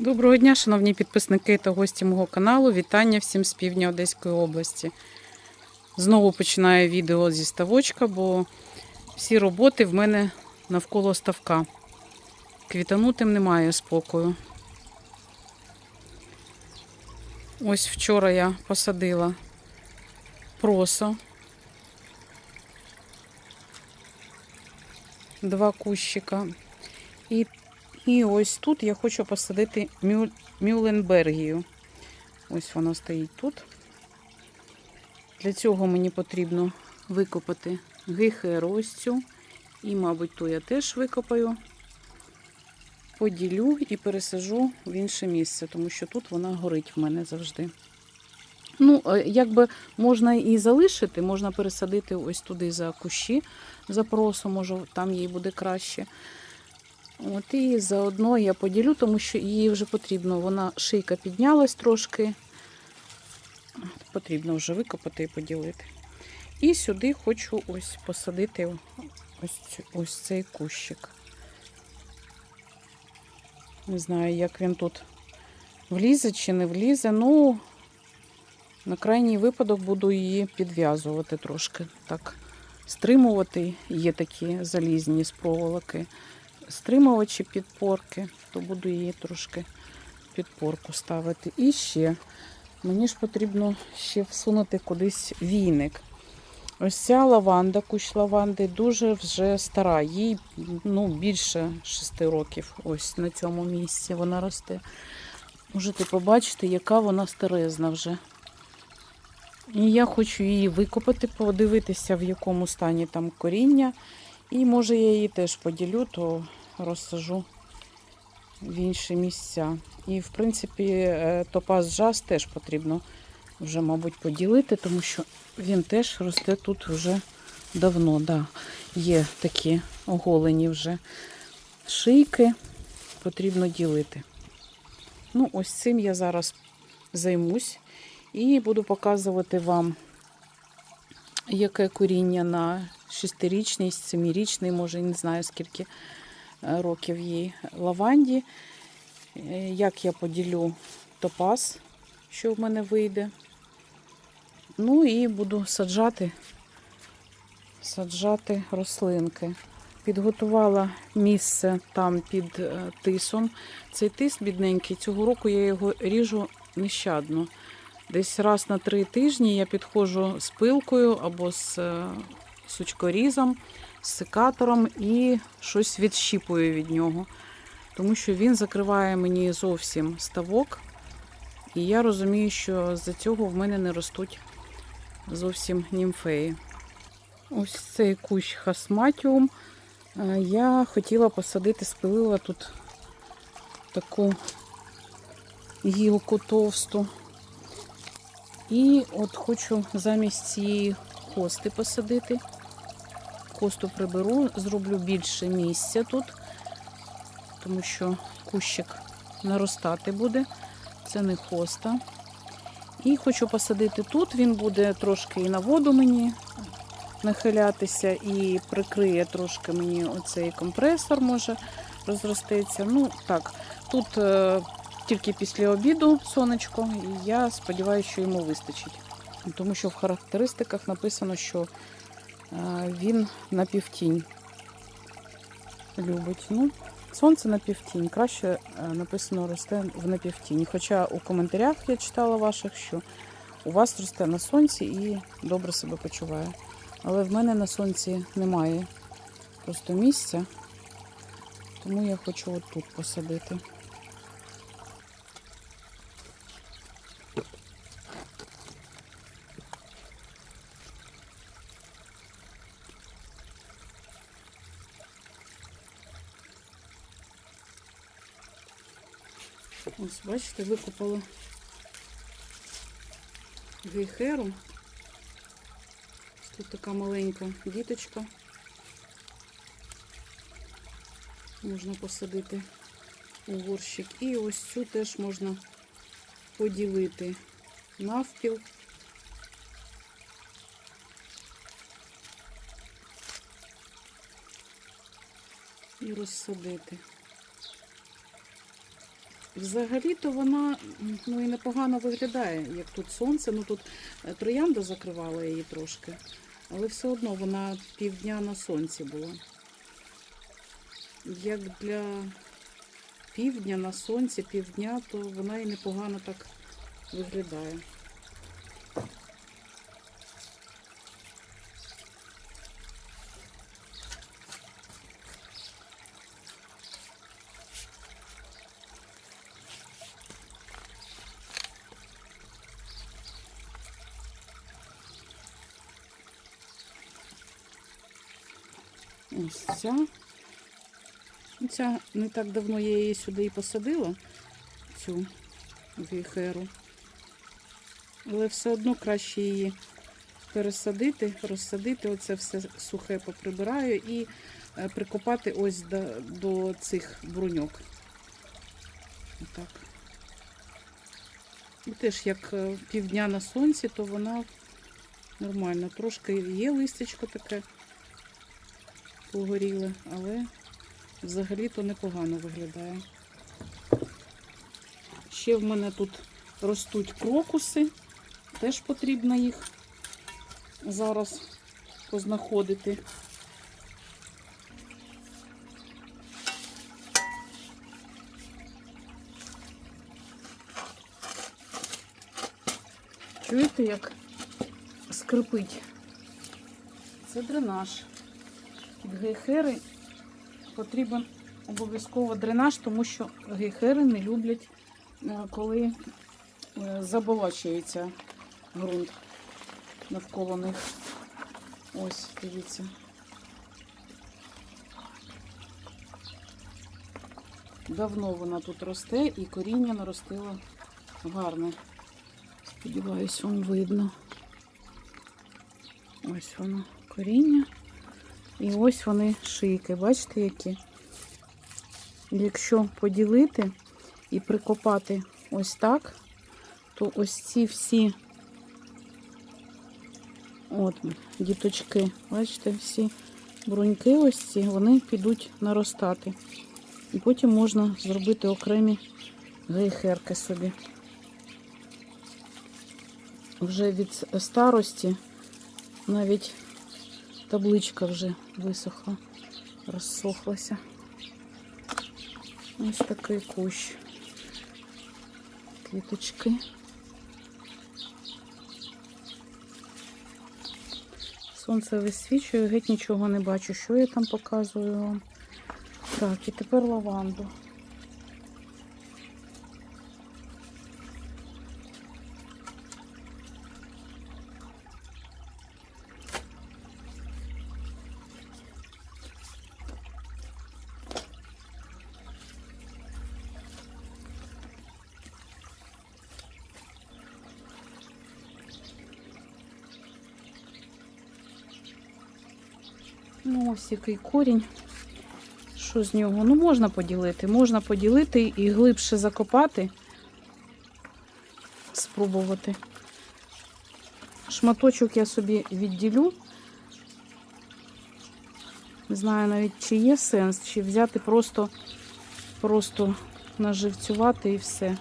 Доброго дня, шановні підписники та гості мого каналу. Вітання всім з півдня Одеської області. Знову починаю відео зі ставочка, бо всі роботи в мене навколо ставка. Квітанутим немає спокою. Ось вчора я посадила просо. Два кущика. І і ось тут я хочу посадити мю... мюленбергію. Ось вона стоїть тут. Для цього мені потрібно викопати гейхеру ось цю. І, мабуть, ту я теж викопаю, поділю і пересажу в інше місце, тому що тут вона горить в мене завжди. Ну, е, якби можна і залишити, можна пересадити ось туди за кущі запросу, може там їй буде краще. От і заодно я поділю, тому що їй вже потрібно. Вона шийка піднялась трошки. Потрібно вже викопати і поділити. І сюди хочу ось посадити ось, ось цей кущик. Не знаю, як він тут влізе чи не влізе. Ну, на крайній випадок буду її підв'язувати трошки. Так, стримувати. Є такі залізні з проволоки стримувачі підпорки, то буду її трошки підпорку ставити. І ще мені ж потрібно ще всунути кудись війник. Ось ця лаванда, кущ лаванди, дуже вже стара. Їй ну, більше 6 років. Ось на цьому місці вона росте. Можете побачити, яка вона старезна вже. І я хочу її викопати, подивитися, в якому стані там коріння. І може я її теж поділю, то розсажу в інші місця. І, в принципі, е, топаз джаз теж потрібно вже, мабуть, поділити, тому що він теж росте тут вже давно. Да. Є такі оголені вже шийки, потрібно ділити. Ну, ось цим я зараз займусь і буду показувати вам яке коріння на шестирічний, семирічний, може, не знаю скільки років їй лаванді. Е, Як я поділю топаз, що в мене вийде. Ну і буду саджати, саджати рослинки. Підготувала місце там під е, тисом. Цей тис бідненький, цього року я його ріжу нещадно. Десь раз на три тижні я підходжу з пилкою або з е, сучкорізом, секатором і щось відщіпую від нього. Тому що він закриває мені зовсім ставок. І я розумію, що з-за цього в мене не ростуть зовсім німфеї. Ось цей кущ хасматіум. е, Я хотіла посадити, спилила тут таку гілку товсту. І от хочу замість цієї хости посадити. Хосту приберу, зроблю більше місця тут, тому що кущик наростати буде. Це не хоста. І хочу посадити тут, він буде трошки і на воду мені нахилятися, і прикриє трошки мені оцей компресор, може розростеться. Ну, так, тут е, тільки після обіду сонечко, і я сподіваюся, що йому вистачить. Тому що в характеристиках написано, що він на півтінь любить. Ну, сонце на півтінь. Краще е, написано росте в напівтінь. Хоча у коментарях я читала ваших, що у вас росте на сонці і добре себе почуває. Але в мене на сонці немає просто місця, тому я хочу отут посадити. Ось, бачите, викопала гейхеру. Тут така маленька діточка. Можна посадити у горщик. І ось цю теж можна поділити навпіл. І розсадити. Взагалі-то вона ну, і непогано виглядає, як тут сонце. Ну тут е, троянда закривала її трошки, але все одно вона півдня на сонці була. Як для півдня на сонці, півдня, то вона і непогано так виглядає. Ось ця. Ця не так давно я її сюди і посадила, цю гейхеру. Але все одно краще її пересадити, розсадити, оце все сухе поприбираю і е, прикопати ось до, до цих бруньок. Отак. І теж як е, півдня на сонці, то вона нормально. Трошки є листячко таке погоріле, але взагалі-то непогано виглядає. Ще в мене тут ростуть крокуси, теж потрібно їх зараз познаходити. Чуєте, як скрипить? Це дренаж. Під гейхери потрібен обов'язково дренаж, тому що гейхери не люблять, е, коли е, заболочується ґрунт навколо них. Ось, дивіться. Давно вона тут росте і коріння наростило гарне. Сподіваюсь, вам видно. Ось воно коріння. І ось вони шийки. Бачите, які? Якщо поділити і прикопати ось так, то ось ці всі от діточки, бачите, всі бруньки ось ці, вони підуть наростати. І потім можна зробити окремі гейхерки собі. Вже від старості навіть табличка вже висохла, розсохлася. Ось такий кущ. Квіточки. Сонце висвічує, геть нічого не бачу, що я там показую вам. Так, і тепер лаванду. Ну, ось який корінь. Що з нього? Ну, можна поділити. Можна поділити і глибше закопати. Спробувати. Шматочок я собі відділю. Не знаю навіть, чи є сенс, чи взяти просто, просто наживцювати і все.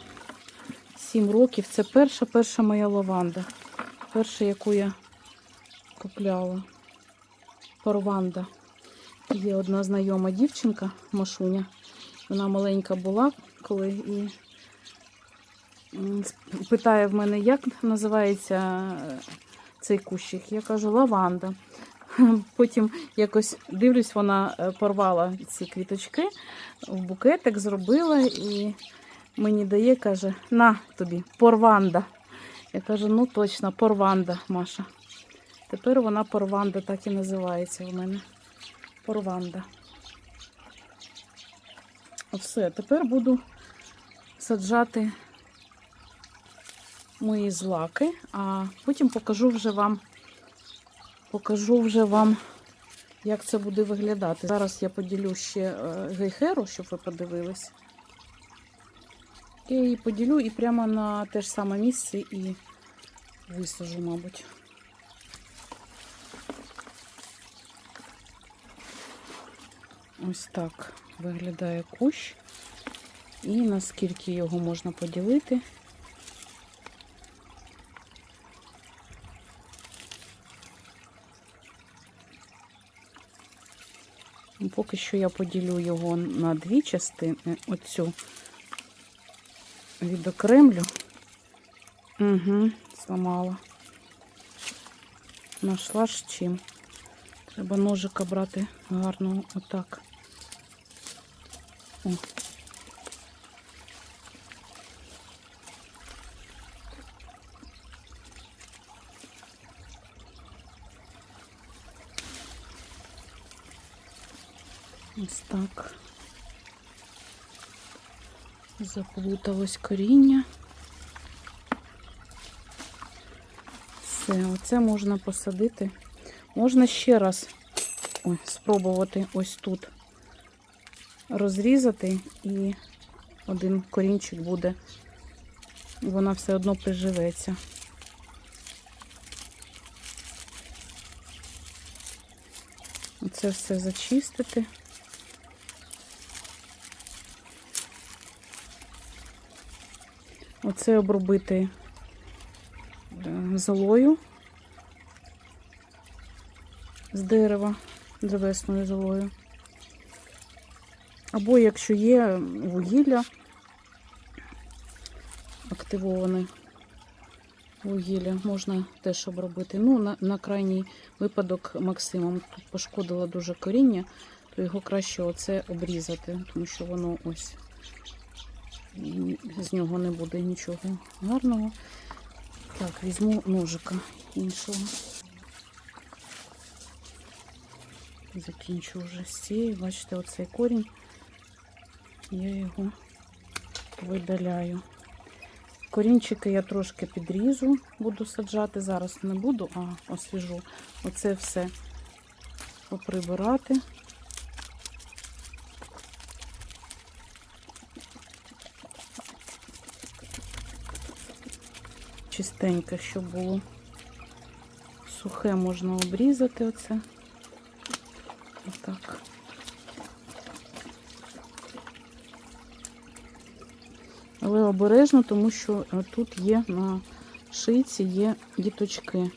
Сім років. Це перша, перша моя лаванда. Перша, яку я купляла. Порванда. Є одна знайома дівчинка, Машуня. Вона маленька була, коли і питає в мене, як називається е, цей кущик. Я кажу, лаванда. Потім якось дивлюсь, вона е, порвала ці квіточки, в букетик зробила і мені дає, каже, на тобі, порванда. Я кажу, ну точно, порванда, Маша. Тепер вона порванда так і називається в мене. Порванда. Все, тепер буду саджати мої злаки, а потім покажу вже вам, покажу вже вам, як це буде виглядати. Зараз я поділю ще е, гейхеру, щоб ви подивились. Я її поділю і прямо на те ж саме місце і висажу, мабуть. Ось так виглядає кущ. І наскільки його можна поділити. Поки що я поділю його на дві частини. Оцю відокремлю. Угу, зламала. Нашла ж чим. Треба ножика брати гарно отак. О. Ось так. Заплуталось коріння. Все, оце можна посадити. Можна ще раз ой, спробувати ось тут розрізати і один корінчик буде, і вона все одно приживеться. Оце все зачистити. Оце обробити е, золою з дерева, древесною золою. Або якщо є вугілля, активоване вугілля, можна теж обробити. Ну, на, на крайній випадок Максимом тут пошкодило дуже коріння, то його краще оце обрізати, тому що воно ось з нього не буде нічого гарного. Так, візьму ножика іншого. Закінчу вже з цією. Бачите, оцей корінь. Я його видаляю. Корінчики я трошки підріжу, буду саджати. Зараз не буду, а освіжу. Оце все поприбирати. Чистеньке, щоб було. Сухе можна обрізати оце. Отак. Але обережно, тому що е, тут є на шийці є діточки,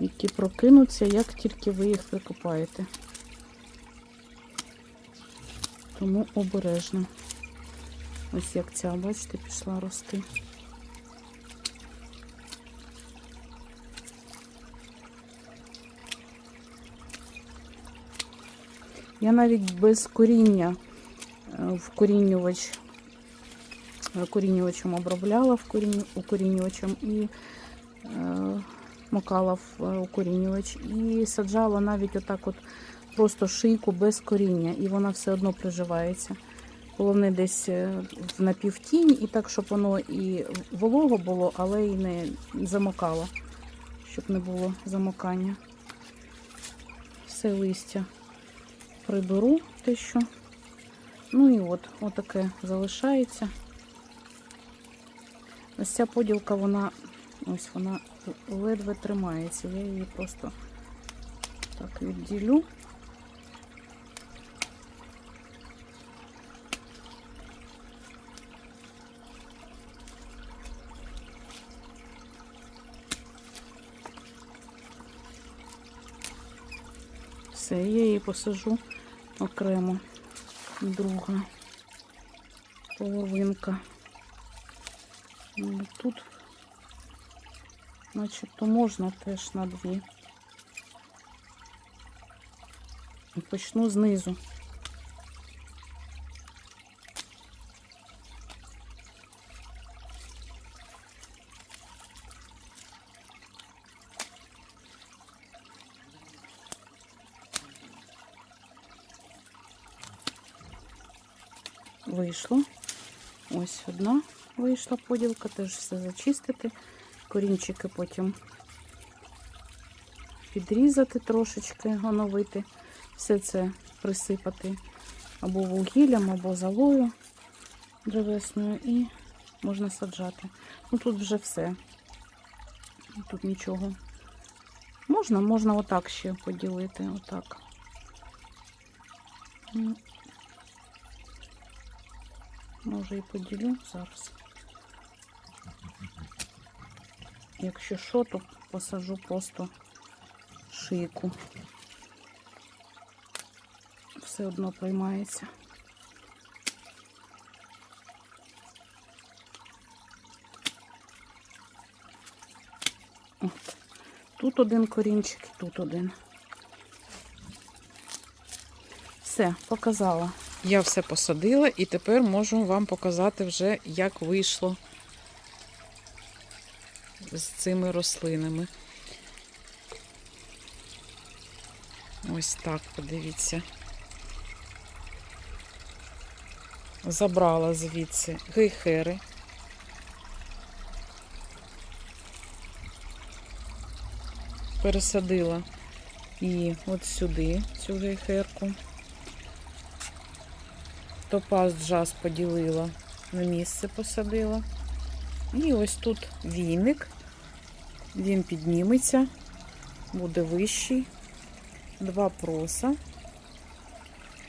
які прокинуться, як тільки ви їх прикопаєте. Тому обережно. Ось як ця, бачите, пішла рости. Я навіть без коріння е, вкорінювач корінювачем обробляла укорінювачем і е, макала в е, укорінювач. І саджала навіть отак от просто шийку без коріння, і вона все одно приживається. Головне десь е, в напівтінь, і так, щоб воно і волого було, але і не замокало, щоб не було замокання. Все листя приберу те, що. Ну і от, отаке залишається. Ось ця поділка, вона ось вона ледве тримається. Я її просто так відділю. Все, я її посажу окремо. Друга половинка. Тут, начебто, можна теж на дві. І почну знизу. Вийшло. Ось одна вийшла поділка, теж все зачистити. Корінчики потім підрізати трошечки, оновити. Все це присипати або вугіллям, або золою древесною і можна саджати. Ну тут вже все. Тут нічого. Можна, можна отак ще поділити. Отак. Ну, Може і поділю зараз. Якщо що, то посажу просто шийку. Все одно приймається. От. Тут один корінчик, тут один. Все, показала. Я все посадила і тепер можу вам показати вже, як вийшло з цими рослинами. Ось так, подивіться. Забрала звідси гейхери. Пересадила її от сюди, цю гейхерку. Топаз джаз поділила, на місце посадила. І ось тут війник. Він підніметься, буде вищий. Два проса.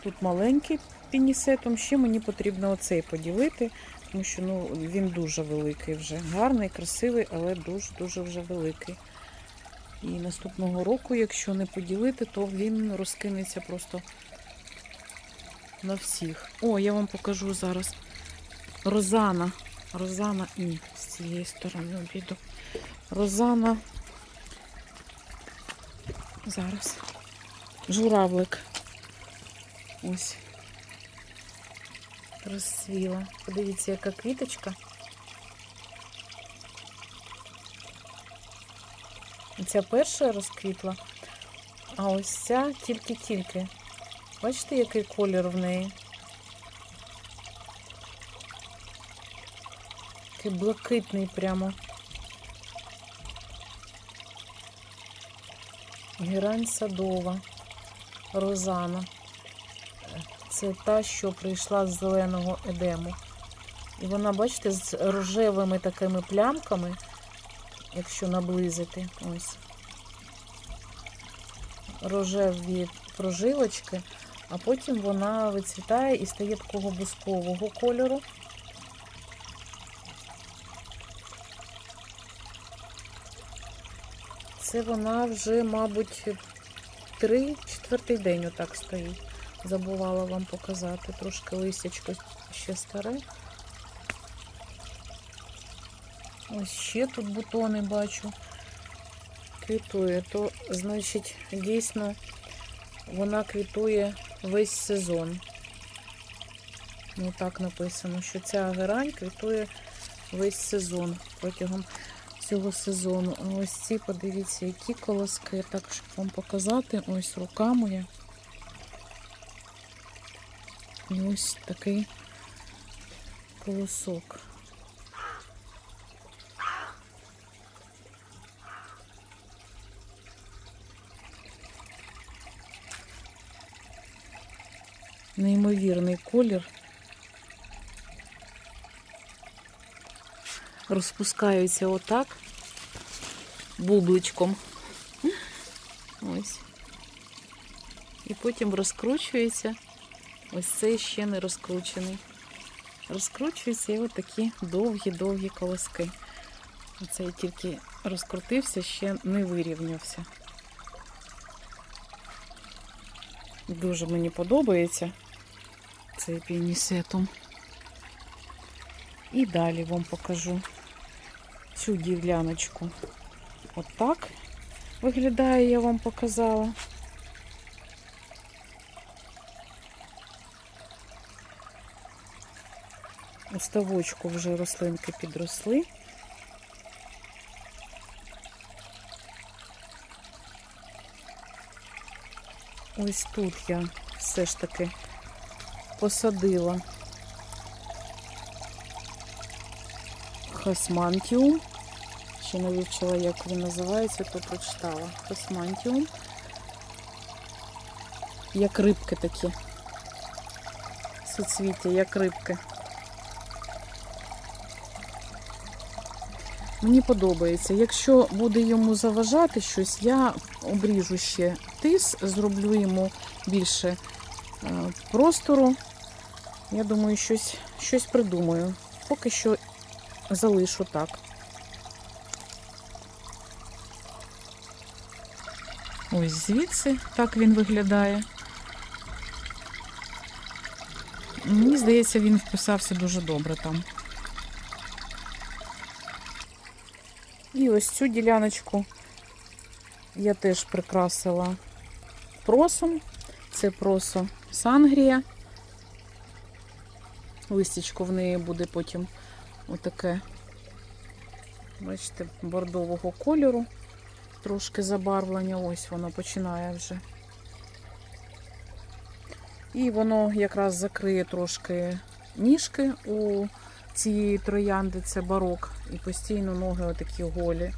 Тут маленький пінісетом. Ще мені потрібно оцей поділити, тому що ну, він дуже великий вже. Гарний, красивий, але дуже-дуже вже великий. І наступного року, якщо не поділити, то він розкинеться просто на всіх. О, я вам покажу зараз. Розана. Розана ні, з цієї сторони обіду. Розана. Зараз. Журавлик. Ось. Розцвіла. Подивіться, яка квіточка. Ця перша розквітла, а ось ця тільки-тільки. Бачите, який колір в неї? Такий блакитний прямо. Герань садова, Розана. Це та, що прийшла з зеленого едему. І вона, бачите, з рожевими такими плямками, якщо наблизити, ось. Рожеві прожилочки, а потім вона вицвітає і стає такого бускового кольору. Це вона вже, мабуть, три, четвертий день отак стоїть. Забувала вам показати. Трошки листячко ще старе. Ось ще тут бутони бачу. Квітує. То, значить, дійсно вона квітує весь сезон. Ну так написано, що ця герань квітує весь сезон протягом цього сезону. Ось ці, подивіться, які колоски. Так, щоб вам показати, ось рука моя. І ось такий колосок. Неймовірний колір. Розпускаються отак бубличком. Ось. І потім розкручується. Ось цей ще не розкручений. Розкручуються і отакі довгі-довгі колоски. Оцей тільки розкрутився, ще не вирівнявся. Дуже мені подобається цей пінісетум. І далі вам покажу цю діляночку. Отак виглядає, я вам показала. У ставочку вже рослинки підросли. Ось тут я все ж таки посадила хасмантіум. Ще не вивчила, як він називається, то прочитала. Хасмантіум. Як рибки такі. Суцвіття, як рибки. Мені подобається. Якщо буде йому заважати щось, я обріжу ще тис, зроблю йому більше е, простору. Я думаю, щось щось придумаю. Поки що залишу так. Ось звідси так він виглядає. Мені здається, він вписався дуже добре там. І ось цю діляночку я теж прикрасила просом. Це просо Сангрія. Листячко в неї буде потім отаке, бачите, бордового кольору. Трошки забарвлення, ось воно починає вже. І воно якраз закриє трошки ніжки у цієї троянди, це барок, і постійно ноги отакі голі.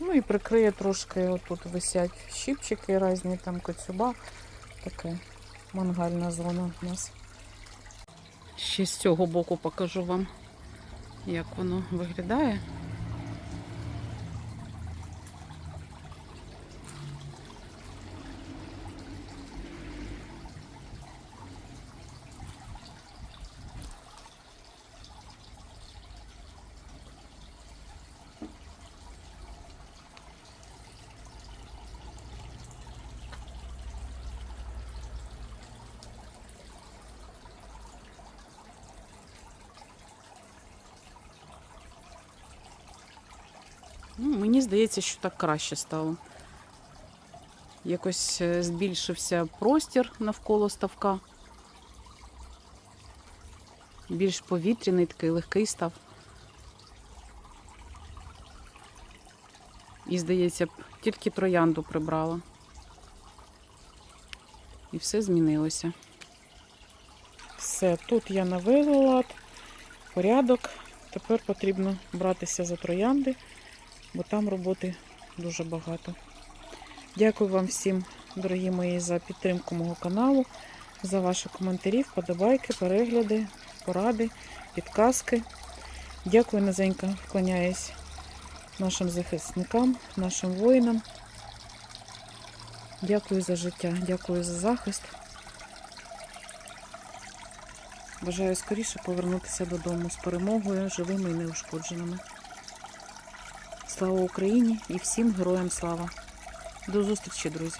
Ну і прикриє трошки, отут висять щипчики різні, там коцюба. Таке мангальна зона у нас. Ще з цього боку покажу вам, як воно виглядає. Ну, мені здається, що так краще стало. Якось е, збільшився простір навколо ставка. Більш повітряний, такий легкий став. І, здається, тільки троянду прибрала. І все змінилося. Все, тут я навела лад, порядок. Тепер потрібно братися за троянди бо там роботи дуже багато. Дякую вам всім, дорогі мої, за підтримку мого каналу, за ваші коментарі, вподобайки, перегляди, поради, підказки. Дякую, Назенька, вклоняюсь нашим захисникам, нашим воїнам. Дякую за життя, дякую за захист. Бажаю скоріше повернутися додому з перемогою, живими і неушкодженими. Слава Україні і всім героям слава. До зустрічі, друзі!